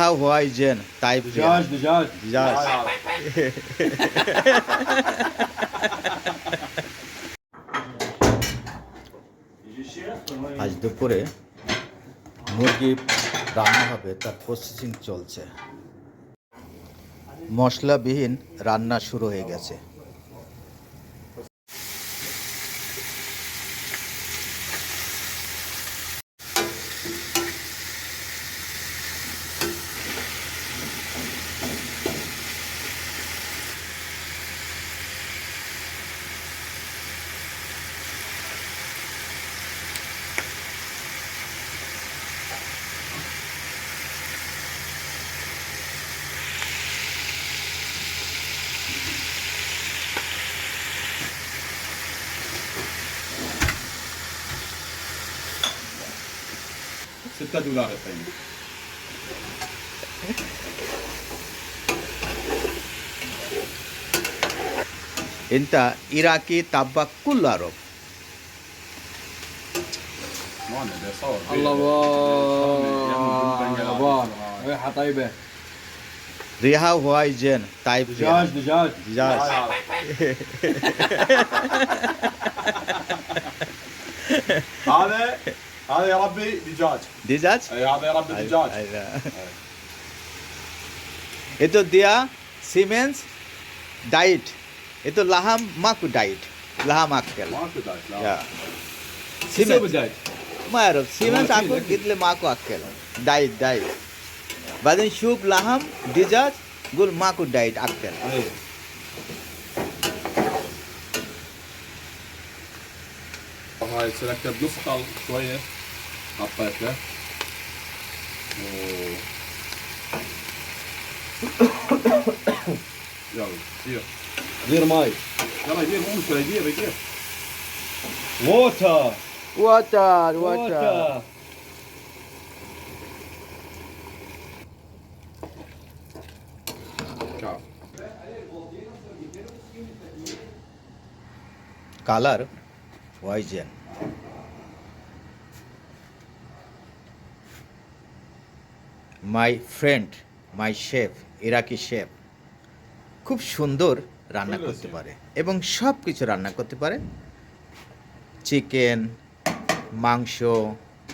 How type আজ দুপুরে মুরগি রান্না হবে তার প্রসেসিং চলছে। মশলাবিহীন রান্না শুরু হয়ে গেছে। ستة دولار الطين انت عراقي طبق كل عرب الله ريحه طيبه ريحه هواي جن طيب دجاج دجاج دجاج يا ربي دجاج দিজাজ اي هذا يا ربي دجاج itu dia সিমেন্স ডাইট itu laham maku diet laham akkel ماكو دجاج لا ya شو siemens بدك؟ ما اعرف سيمنز والله اكل في قلت لي ماكو اكل دايت دايت بعدين شوف لحم دجاج قول ماكو دايت اكل اي هاي سلكتها بنص خل شويه Abbas'la. Yavrum, diyor. Dir mai. Давай, dir unsere, dir, dir. Water. Water, water. Color, Vision. My friend my chef Iraqi chef খুব সুন্দর রান্না করতে পারে এবং সব কিছু রান্না করতে পারে। চিকেন মাংস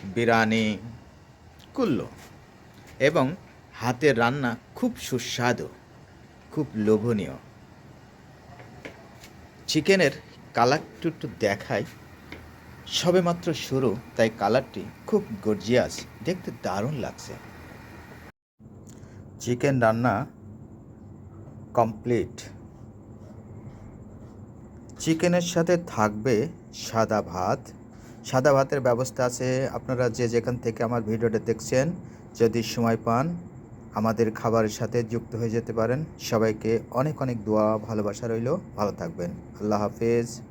বিরিয়ানি কুল্লো এবং হাতের রান্না খুব সুস্বাদু খুব লোভনীয়। চিকেনের কালারটা একটু দেখাই। সবেমাত্র শুরু তাই কালারটি খুব গর্জিয়াস দেখতে দারুণ লাগছে। চিকেন রান্না কমপ্লিট। চিকেনের সাথে থাকবে সাদা ভাত। সাদা ভাতের ব্যবস্থা আছে, আপনারা যে যেখান থেকে আমার ভিডিওটা দেখছেন, যদি সময় পান, আমাদের খাবারের সাথে যুক্ত হয়ে যেতে পারেন। সবাইকে অনেক অনেক দোয়া, ভালোবাসা রইল। ভালো থাকবেন। আল্লাহ হাফেজ।